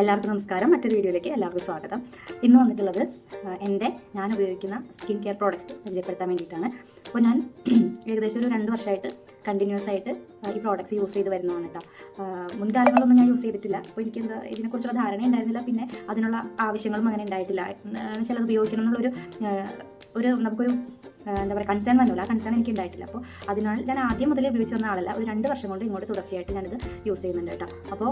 എല്ലാവർക്കും നമസ്കാരം. മറ്റൊരു വീഡിയോയിലേക്ക് എല്ലാവർക്കും സ്വാഗതം. ഇന്ന് വന്നിട്ടുള്ളത് എന്റെ ഞാൻ ഉപയോഗിക്കുന്ന സ്കിൻ കെയർ പ്രോഡക്റ്റ്സ് പരിചയപ്പെടുത്താൻ വേണ്ടിയിട്ടാണ്. അപ്പോൾ ഞാൻ ഏകദേശം ഒരു രണ്ട് വർഷമായിട്ട് കണ്ടിന്യൂസ് ആയിട്ട് ഈ പ്രോഡക്റ്റ്സ് യൂസ് ചെയ്ത് വരുന്നതാണ് കേട്ടോ. മുൻകാലങ്ങളൊന്നും ഞാൻ യൂസ് ചെയ്തിട്ടില്ല. അപ്പോൾ എനിക്ക് എന്താ ഇതിനെക്കുറിച്ചുള്ള ധാരണ ഉണ്ടായിരുന്നില്ല. പിന്നെ അതിനുള്ള ആവശ്യങ്ങളും അങ്ങനെ ഉണ്ടായിട്ടില്ല. എന്നുവെച്ചാൽ അത് ഉപയോഗിക്കണം എന്നുള്ളൊരു ഒരു നമുക്കൊരു എന്താ പറയുക കൺസേൺ വന്നില്ല. ആ കൺസേൺ എനിക്ക് ഉണ്ടായിട്ടില്ല. അപ്പോൾ അതിനാൽ ഞാൻ ആദ്യം മുതലേ ഉപയോഗിച്ച് വന്ന ആളല്ല. ഒരു രണ്ട് വർഷം കൊണ്ട് ഇങ്ങോട്ട് തുടർച്ചയായിട്ട് ഞാനിത് യൂസ് ചെയ്യുന്നുണ്ട് കേട്ടോ. അപ്പോൾ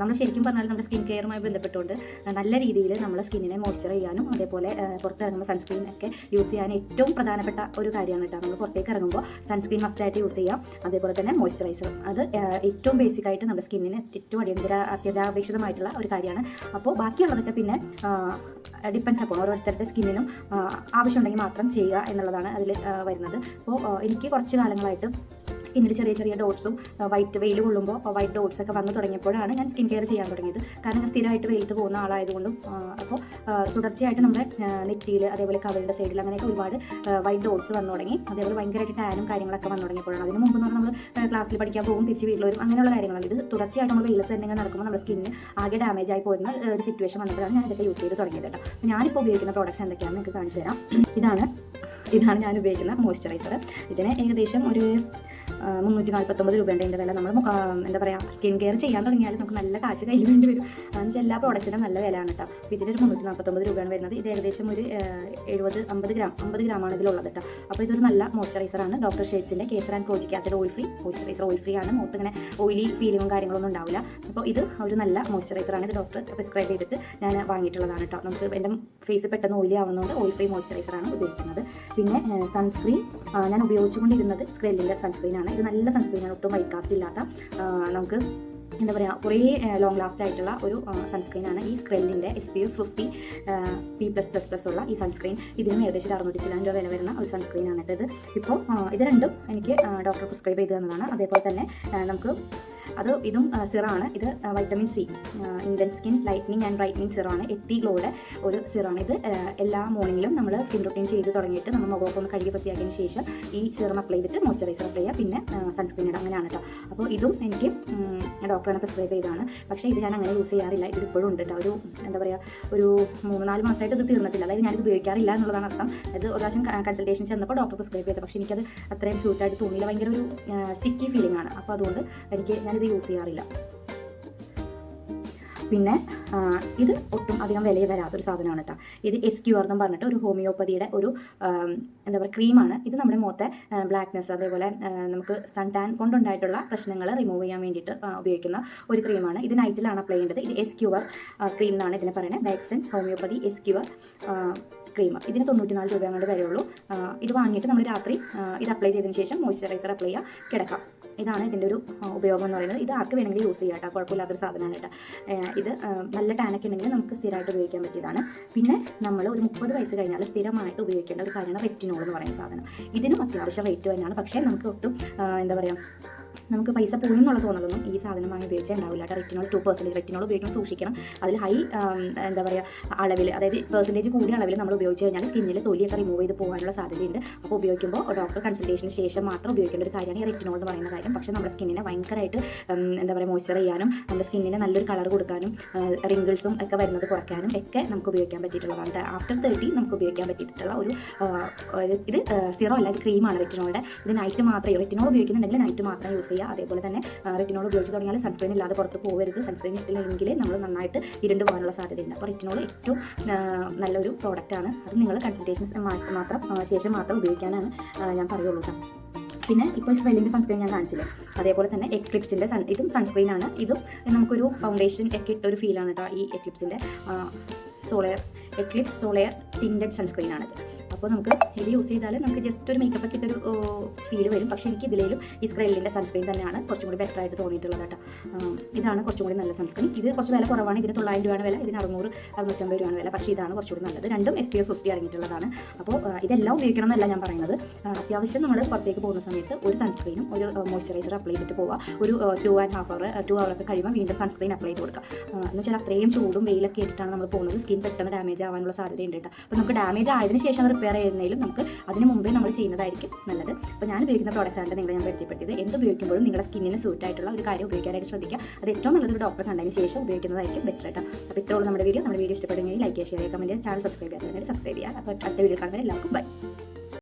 നമ്മൾ ശരിക്കും പറഞ്ഞാൽ നമ്മുടെ സ്കിൻ കെയറുമായി ബന്ധപ്പെട്ടുകൊണ്ട് നല്ല രീതിയിൽ നമ്മുടെ സ്കിന്നിനെ മോയ്സ്ചർ ചെയ്യാനും അതേപോലെ പുറത്തിറങ്ങുമ്പോൾ സൺസ്ക്രീൻ ഒക്കെ യൂസ് ചെയ്യാൻ ഏറ്റവും പ്രധാനപ്പെട്ട ഒരു കാര്യമാണ് കേട്ടോ. നമ്മൾ പുറത്തേക്ക് ഇറങ്ങുമ്പോൾ സൺസ്ക്രീൻ മസ്റ്റായിട്ട് യൂസ് ചെയ്യാം. അതേപോലെ തന്നെ മോയ്സ്ചറൈസർ അത് ഏറ്റവും ബേസിക് ആയിട്ട് നമ്മുടെ സ്കിന്നിന് ഏറ്റവും അടിയന്തര അത്യന്താപേക്ഷിതമായിട്ടുള്ള ഒരു കാര്യമാണ്. അപ്പോൾ ബാക്കിയുള്ളതൊക്കെ പിന്നെ ഡിപ്പെൻസ് അപ്പോൾ ഓരോരുത്തരുടെ സ്കിന്നിനും ആവശ്യമുണ്ടെങ്കിൽ മാത്രം ചെയ്യുക എന്നുള്ളതാണ് അതിൽ വരുന്നത്. അപ്പോൾ എനിക്ക് കുറച്ച് കാലങ്ങളായിട്ട് സ്കിന്നിൽ ചെറിയ ചെറിയ ഡോട്ട്സും വൈറ്റ് വെയിൽ കൊള്ളുമ്പോൾ വൈറ്റ് ഡോട്ട്സ് ഒക്കെ വന്നു തുടങ്ങിയപ്പോഴാണ് ഞാൻ സ്കിൻ കെയർ ചെയ്യാൻ തുടങ്ങിയത്. കാരണം സ്ഥിരമായിട്ട് വെയിലത്ത് പോകുന്ന ആളായതുകൊണ്ടും അപ്പോൾ തുടർച്ചയായിട്ട് നമ്മുടെ നെറ്റിയിൽ അതേപോലെ കവളുടെ സൈഡിൽ അങ്ങനെയൊക്കെ ഒരുപാട് വൈറ്റ് ഡോട്ട്സ് വന്നു തുടങ്ങി. അതേപോലെ ഭയങ്കരമായിട്ട് ടാനും കാര്യങ്ങളൊക്കെ വന്നു തുടങ്ങിയപ്പോഴാണ്. അതിന് മുമ്പ് എന്ന് പറഞ്ഞാൽ നമ്മൾ ക്ലാസ്സിൽ പഠിക്കാൻ പോകും തിരിച്ച് വീട്ടിൽ വരും അങ്ങനെയുള്ള കാര്യങ്ങളാണ്. ഇത് തുടർച്ചയായിട്ട് നമ്മൾ വെയിലത്ത് തന്നെ നടക്കുമ്പോൾ നമ്മുടെ സ്കിന്നിന് ആകെ ഡാമേജ് ആയി പോകുന്ന ഒരു സിറ്റുവേഷൻ വന്നപ്പോഴാണ് ഞാൻ ഇതൊക്കെ യൂസ് ചെയ്ത് തുടങ്ങിയത് കേട്ടോ. ഞാനിപ്പോൾ ഉപയോഗിക്കുന്ന പ്രോഡക്റ്റ്സ് എന്തൊക്കെയാണെന്ന് നിങ്ങൾക്ക് കാണിച്ചു തരാം. ഇതാണ് ഇതാണ് ഞാൻ ഉപയോഗിക്കുന്ന മോയ്സ്ചറൈസർ ഇതിന് ഏകദേശം ഒരു മുന്നൂറ്റി നാൽപ്പത്തൊമ്പത് രൂപയുടെ വില. നമ്മൾ എന്താ പറയുക സ്കിൻ കെയർ ചെയ്യാൻ തുടങ്ങിയാൽ നമുക്ക് നല്ല കാശ് കയ്യിൽ വേണ്ടി വരും. എന്നുവെച്ചാൽ എല്ലാ പ്രോഡക്റ്റിനും നല്ല വിലയാണ് കേട്ടോ. അപ്പോൾ ഇതിലൊരു മുന്നൂറ്റി നാൽപ്പത്തൊമ്പത് രൂപയാണ് വരുന്നത്. ഇത് ഏകദേശം ഒരു എഴുപത് അമ്പത് ഗ്രാം അമ്പത് ഗ്രാമാണ് ഇതിലുള്ളത് കേട്ടോ. അപ്പോൾ ഇതൊരു നല്ല മോയ്സ്ചറൈസറാണ് doctor ഷേഡ്സിന്റെ kesar and kojic acid oil free moisturiser oil free ആണ്. മുഖത്ത് ഇങ്ങനെ ഓയിലി ഫീലിങ്ങും കാര്യങ്ങളൊന്നും ഉണ്ടാവില്ല. അപ്പോൾ ഇത് ഒരു നല്ല മോയ്സ്ചറൈസറാണ് ഇത് ഡോക്ടർ പ്രിസ്ക്രൈബ് ചെയ്തിട്ട് ഞാൻ വാങ്ങിയിട്ടുള്ളതാണ് കേട്ടോ. നമുക്ക് എന്റെ ഫേസ് പെട്ടെന്ന് ഓയിലി ആവുന്നതുകൊണ്ട് ഓയിൽ ഫ്രീ മോയ്സ്ചറൈസറാണ് ഉപയോഗിക്കുന്നത്. പിന്നെ സൺസ്ക്രീൻ ഞാൻ ഉപയോഗിച്ചുകൊണ്ടിരുന്നത് സ്ക്രെല്ലിന്റെ സൺസ്ക്രീനാണ് ഇത് നല്ല സൺസ്ക്രീനാണ് ഒട്ടും വൈറ്റ് കാസ്റ്റ് ഇല്ലാത്ത നമുക്ക് എന്താ പറയുക കുറേ ലോങ് ലാസ്റ്റ് ആയിട്ടുള്ള ഒരു സൺസ്ക്രീനാണ് ഈ സ്ക്രെല്ലിന്റെ S P F fifty P plus plus plus ഉള്ള ഈ സൺസ്ക്രീൻ ഇതിനും ഏകദേശം അറുന്നൂറ്റി ചില്ലാൻ രൂപ വില വരുന്ന ഒരു സൺസ്ക്രീനാണ് ഇത്. ഇപ്പോൾ ഇത് രണ്ടും എനിക്ക് ഡോക്ടർ പ്രിസ്ക്രൈബ് ചെയ്ത് തന്നതാണ്. അതേപോലെ തന്നെ നമുക്ക് അത് ഇതും സിറാണ്. ഇത് vitamin C Indian skin lightening and brightening സിറാണ്. എത്തി ഗ്ലോയുടെ ഒരു സിറാണ്. ഇത് എല്ലാ മോർണിംഗിലും നമ്മൾ സ്കിൻ റൊട്ടീൻ ചെയ്ത് തുടങ്ങിയിട്ട് നമ്മൾ മുഖമൊക്കെ ഒന്ന് കഴുകി വൃത്തിയാക്കിയതിന് ശേഷം ഈ സിറം അപ്ലൈ ചെയ്തിട്ട് മോയ്സ്ചറൈസർ അപ്ലൈ ചെയ്യുക. പിന്നെ സൺസ്ക്രീൻ ഇടുക അങ്ങനെയാണ് കേട്ടോ അപ്പോൾ ഇതും എനിക്ക് ഡോക്ടറാണ് പ്രിസ്ക്രൈബ് ചെയ്തതാണ്. പക്ഷേ ഇത് ഞാൻ അങ്ങനെ യൂസ് ചെയ്യാറില്ല. ഇത് ഇപ്പോഴും ഉണ്ട് കേട്ടോ ഒരു എന്താ പറയുക ഒരു മൂന്ന് നാല് മാസമായിട്ട് ഇത് തീർന്നിട്ടില്ല. അതായത് ഞാനിത് ഉപയോഗിക്കാറില്ല എന്നുള്ളതാണ് അർത്ഥം. അത് ഒരു പ്രാവശ്യം കൺസൾട്ടേഷൻ ചെന്നപ്പോൾ ഡോക്ടർ പ്രിസ്ക്രൈബ് ചെയ്തത് പക്ഷേ എനിക്കത് അത്രയും സ്യൂട്ടായിട്ട് തോന്നിയില്ല. ഭയങ്കര ഒരു സ്റ്റിക്കി ഫീലിംഗ് ആണ്. അപ്പോൾ അതുകൊണ്ട് എനിക്ക് ഞാനിത് യൂസ് ചെയ്യാറില്ല. പിന്നെ ഇത് ഒട്ടും അധികം വില വരാത്തൊരു സാധനമാണ് കേട്ടോ ഇത് എസ് ക്യു ആർ എന്ന് പറഞ്ഞിട്ട് ഒരു ഹോമിയോപ്പതിയുടെ ഒരു എന്താ പറയുക ക്രീമാണ്. ഇത് നമ്മുടെ മുഖത്തെ ബ്ലാക്ക്നെസ് അതേപോലെ നമുക്ക് സൺ ടാൻ കൊണ്ടുണ്ടായിട്ടുള്ള പ്രശ്നങ്ങൾ റിമൂവ് ചെയ്യാൻ വേണ്ടിയിട്ട് ഉപയോഗിക്കുന്ന ഒരു ക്രീമാണ്. ഇത് നൈറ്റിലാണ് അപ്ലൈ ചെയ്യേണ്ടത്. ഇത് എസ് ക്യു ആർ ക്രീം എന്നാണ് ഇതിനെ പറയുന്നത് vaccines homeopathy S Q R cream ഇതിന് തൊണ്ണൂറ്റി നാല് രൂപ അങ്ങോട്ട് വിലയുള്ളൂ. ഇത് വാങ്ങിയിട്ട് നമ്മൾ രാത്രി ഇത് അപ്ലൈ ചെയ്തതിന് ശേഷം മോയ്സ്ചറൈസർ അപ്ലൈ ചെയ്യുക കിടക്കാം. ഇതാണ് ഇതിന്റെ ഒരു ഉപയോഗം എന്ന് പറയുന്നത്. ഇത് ആർക്ക് വേണമെങ്കിലും യൂസ് ചെയ്യാം കേട്ടോ. കുഴപ്പമില്ലാത്തൊരു സാധനമാണ് കേട്ടോ. ഇത് നല്ല ടാനൊക്കെ ഉണ്ടെങ്കിൽ നമുക്ക് സ്ഥിരമായിട്ട് ഉപയോഗിക്കാൻ പറ്റിയതാണ്. പിന്നെ നമ്മൾ ഒരു മുപ്പത് വയസ്സ് കഴിഞ്ഞാൽ സ്ഥിരമായിട്ട് ഉപയോഗിക്കേണ്ട ഒരു കാര്യമാണ് റെറ്റിനോൾ എന്ന് പറയുന്ന സാധനം. ഇതിനും അത്യാവശ്യം റേറ്റ് തന്നെയാണ്. പക്ഷേ നമുക്ക് ഒട്ടും എന്താ പറയുക നമുക്ക് പൈസ പോയി എന്നുള്ള തോന്നലൊന്നും ഈ സാധനം വാങ്ങി ഉപയോഗിച്ചാൽ ഉണ്ടാവില്ല. റെറ്റിനോൾ ടു പെർസെന്റേജ് റെറ്റിനോൾ ഉപയോഗിക്കാൻ സൂക്ഷിക്കണം. അതിൽ ഹൈ എന്താ പറയുക അളവിൽ അതായത് പെർസെന്റേജ് കൂടിയ അളവിൽ നമ്മൾ ഉപയോഗിച്ച് കഴിഞ്ഞാൽ സ്കിന്നിൽ തൊലിയൊക്കെ റിമൂവ് ചെയ്ത് പോകാനുള്ള സാധ്യതയുണ്ട്. അപ്പോൾ ഉപയോഗിക്കുമ്പോൾ ഡോക്ടർ കൺസൾട്ടേഷന് ശേഷം മാത്രം ഉപയോഗിക്കേണ്ട ഒരു കാര്യമാണ് ഈ റെറ്റിനോൾ എന്ന് പറയുന്ന കാര്യം. പക്ഷേ നമ്മുടെ സ്കിന്നിനെ ഭയങ്കരമായിട്ട് എന്താ പറയുക മോയ്സ്ചർ ചെയ്യാനും നമ്മുടെ സ്കിന്നിനെ നല്ലൊരു കളർ കൊടുക്കാനും റിങ്കിൾസും ഒക്കെ വരുന്നത് കുറയ്ക്കാനും ഒക്കെ നമുക്ക് ഉപയോഗിക്കാൻ പറ്റിയിട്ടുള്ളതാണ്. ആഫ്റ്റർ തേർട്ടി നമുക്ക് ഉപയോഗിക്കാൻ പറ്റിയിട്ടുള്ള ഒരു ഇത് സീറോ അല്ല ഇത് ക്രീമാണ് റെറ്റിനോളുടെ ഇത് നൈറ്റ് മാത്രമേ റെറ്റിനോൾ ഉപയോഗിക്കുന്നുണ്ടെങ്കിൽ നൈറ്റ് മാത്രമേ യൂസ് ചെയ്യുക അതേപോലെ തന്നെ റെറ്റിനോൾ ഉപയോഗിച്ച് തുടങ്ങിയാൽ സൺസ്ക്രീൻ ഇല്ലാതെ പുറത്ത് പോകരുത് സൺസ്ക്രീൻ ഇട്ടില്ലെങ്കിൽ നമ്മൾ നന്നായിട്ട് ഇരുണ്ട് പോകാനുള്ള സാധ്യതയുണ്ട്. അപ്പോൾ റെറ്റിനോൾ ഏറ്റവും നല്ലൊരു പ്രോഡക്റ്റാണ് അത് നിങ്ങൾ കൺസൾട്ടേഷൻ മാത്രം ശേഷം മാത്രം ഉപയോഗിക്കാനാണ് ഞാൻ പറയുള്ളൂ കേട്ടോ പിന്നെ ഇപ്പോൾ സ്പെല്ലിന്റെ സൺസ്ക്രീൻ ഞാൻ കാണിച്ചില്ലേ? അതേപോലെ തന്നെ എക്ലിപ്സിന്റെ സൺ ഇതും സൺസ്ക്രീൻ ആണ്. ഇതും നമുക്കൊരു ഫൗണ്ടേഷൻ ഒക്കെ ഇട്ട ഒരു ഫീലാണ് കേട്ടോ ഈ എക്ലിപ്സിന്റെ solar eclipse solar tinted sunscreen ആണിത്. അപ്പോൾ നമുക്ക് ഇത് യൂസ് ചെയ്താൽ നമുക്ക് ജസ്റ്റ് ഒരു മേക്കപ്പ് ഒക്കെ ഇട്ടൊരു ഫീൽ വരും. പക്ഷേ എനിക്ക് ഇതിലേലും ഈ സ്ക്രെല്ലിന്റെ സൺസ്ക്രീൻ തന്നെയാണ് കുറച്ചും കൂടി ബെറ്റർ ആയിട്ട് തോന്നിയിട്ടുള്ളത് കേട്ടോ. ഇതാണ് കുറച്ചും കൂടി നല്ല സൺസ്ക്രീൻ ഇത് കുറച്ച് വില കുറവാണ്. ഇതിന് തൊള്ളായിരം രൂപയാണ് വില ഇതിന് അറുന്നൂറ് അറുന്നൂറ്റമ്പത് രൂപയാണ് വില. പക്ഷേ ഇതാണ് കുറച്ചുകൂടി നല്ലത്. രണ്ടും എസ് പി എഫ് ഫിഫ്റ്റി ഇറങ്ങിയിട്ടുള്ളതാണ്. അപ്പോൾ ഇതെല്ലാം ഉപയോഗിക്കണം എന്നല്ല ഞാൻ പറയുന്നത്. അത്യാവശ്യം നമ്മൾ പുറത്തേക്ക് പോകുന്ന സമയത്ത് ഒരു സൺസ്ക്രീനും ഒരു മോയ്സ്ചറൈസർ അപ്ലൈ ചെയ്തിട്ട് പോവുക. ഒരു two and half hour two hour ഒക്കെ കഴിയുമ്പോൾ വീണ്ടും സൺസ്ക്രീൻ അപ്ലൈ ചെയ്ത് കൊടുക്കുക. എന്ന് വെച്ചാൽ അത്രയും ചൂടും വെയിലൊക്കെ ഇട്ടിട്ടാണ് നമ്മൾ പോകുന്നത്. സ്കിൻ പെട്ടെന്ന് ഡാമേജ് ആവാനുള്ള സാധ്യതയുണ്ട് കേട്ടോ. അപ്പോൾ നമുക്ക് ഡാമേജ് ആയതിനു ശേഷം റിപ്പയർ പ്രിപ്പയർ ചെയ്യുന്നതിലും നമുക്ക് അതിന് മുമ്പേ നമ്മൾ ചെയ്യുന്നതായിരിക്കും നല്ലത്. അപ്പോൾ ഞാൻ ഉപയോഗിക്കുന്ന പ്രോഡക്റ്റ്സ് ആണ് നിങ്ങൾ ഞാൻ പരിചയപ്പെടുത്തിയത്. എന്ത് ഉപയോഗിക്കുമ്പോഴും നിങ്ങളുടെ സ്കിന്നിന് സൂട്ടായിട്ടുള്ള ഒരു കാര്യം ഉപയോഗിക്കാനായിട്ട് ശ്രദ്ധിക്കുക. അത് ഏറ്റവും നല്ലത് ഒരു ഡോക്ടറെ കണ്ടതിന് ശേഷം ഉപയോഗിക്കുന്നതായിരിക്കും ബെറ്റർ കേട്ടോ അപ്പോൾ ഇത്രയുള്ള നമ്മുടെ വീഡിയോ നമ്മുടെ വീഡിയോ ഇഷ്ടപ്പെടുമെങ്കിൽ ലൈക്ക് ചെയ്യുക ഷെയർ ചെയ്യുക കമന്റ് ചാനൽ സബ്സ്ക്രൈബ് ചെയ്യാത്തതിനായിട്ട് സബ്സ്ക്രൈബ് ചെയ്യുക. അപ്പോൾ അടുത്ത വീഡിയോ കാണുന്നവരെ എല്ലാവർക്കും ബൈ